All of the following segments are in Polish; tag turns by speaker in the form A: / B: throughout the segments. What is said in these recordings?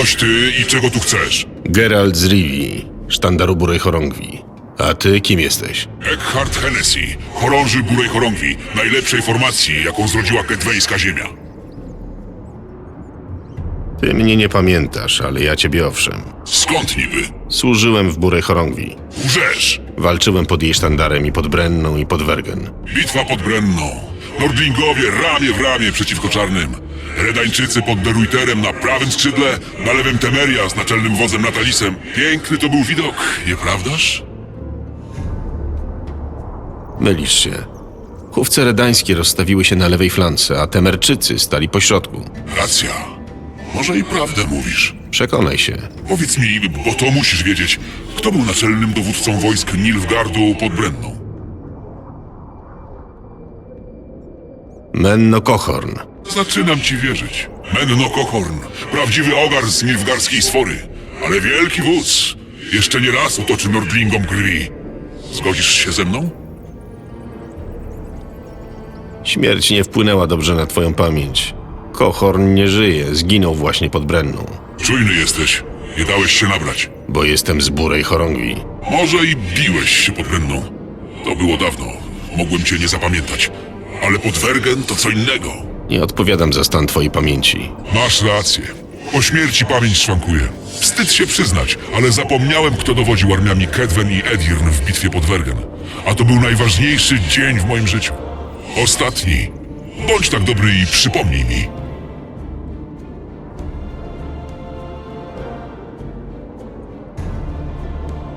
A: Ktoś ty i czego tu chcesz?
B: Geralt z Rivii, sztandaru Burej Chorągwi. A ty kim jesteś?
A: Eckhart Hennessy, chorąży Burej Chorągwi, najlepszej formacji, jaką zrodziła kedweńska ziemia.
B: Ty mnie nie pamiętasz, ale ja ciebie owszem.
A: Skąd niby?
B: Służyłem w Burej Chorągwi.
A: Łżesz!
B: Walczyłem pod jej sztandarem i pod Brenną i pod Wergen.
A: Bitwa pod Brenną. Nordlingowie ramię w ramię przeciwko czarnym. Redańczycy pod Deruyterem na prawym skrzydle, na lewym Temeria z naczelnym wodzem Natalisem. Piękny to był widok, nieprawdaż?
B: Mylisz się. Chówce redańskie rozstawiły się na lewej flance, a Temerczycy stali po środku.
A: Racja. Może i prawdę mówisz.
B: Przekonaj się.
A: Powiedz mi, bo to musisz wiedzieć, kto był naczelnym dowódcą wojsk Nilfgardu pod Brenną?
B: Menno Kochorn.
A: Zaczynam ci wierzyć. Menno Kochorn, prawdziwy ogar z Nilfgarskiej sfory, ale wielki wódz. Jeszcze nie raz utoczy Nordlingom krwi. Zgodzisz się ze mną?
B: Śmierć nie wpłynęła dobrze na twoją pamięć. Kochorn nie żyje, zginął właśnie pod Brenną.
A: Czujny jesteś. Nie dałeś się nabrać.
B: Bo jestem z Burej Chorągwi.
A: Może i biłeś się pod Brenną. To było dawno. Mogłem cię nie zapamiętać. Ale pod Wergen to co innego.
B: Nie odpowiadam za stan twojej pamięci.
A: Masz rację. Po śmierci pamięć szwankuje. Wstyd się przyznać, ale zapomniałem, kto dowodził armiami Kedwen i Edirn w bitwie pod Wergen. A to był najważniejszy dzień w moim życiu. Ostatni. Bądź tak dobry i przypomnij mi.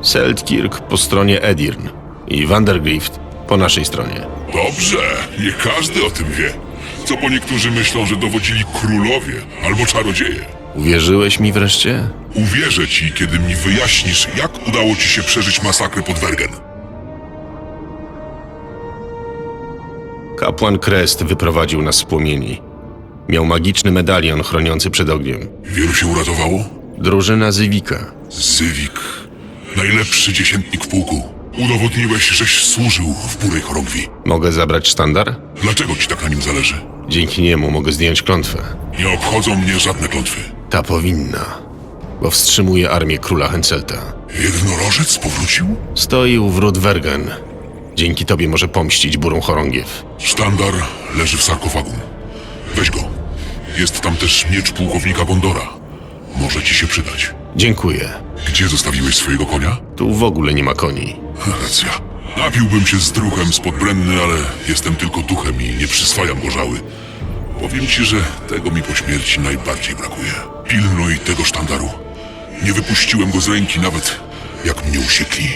B: Seltkirk po stronie Edirn i Vandergrift po naszej stronie.
A: Dobrze, nie każdy o tym wie. Co po niektórzy myślą, że dowodzili królowie albo czarodzieje.
B: Uwierzyłeś mi wreszcie?
A: Uwierzę ci, kiedy mi wyjaśnisz, jak udało ci się przeżyć masakrę pod Wergen.
B: Kapłan Crest wyprowadził nas z płomieni. Miał magiczny medalion chroniący przed ogniem.
A: Wielu się uratowało?
B: Drużyna Zywika.
A: Zywik, najlepszy dziesiętnik w pułku. Udowodniłeś, żeś służył w Burej Chorągwi.
B: Mogę zabrać sztandar?
A: Dlaczego ci tak na nim zależy?
B: Dzięki niemu mogę zdjąć klątwę.
A: Nie obchodzą mnie żadne klątwy.
B: Ta powinna, bo wstrzymuje armię króla Henselta.
A: Jednorożec powrócił?
B: Stoi u wrót Wergen. Dzięki tobie może pomścić burą chorągiew.
A: Sztandar leży w sarkofagu. Weź go. Jest tam też miecz pułkownika Gondora. Może ci się przydać.
B: Dziękuję.
A: Gdzie zostawiłeś swojego konia?
B: Tu w ogóle nie ma koni.
A: Racja. Napiłbym się z druhem spod Brenny, ale jestem tylko duchem i nie przyswajam gorzały. Powiem ci, że tego mi po śmierci najbardziej brakuje. Pilnuj tego sztandaru. Nie wypuściłem go z ręki nawet, jak mnie usiekli.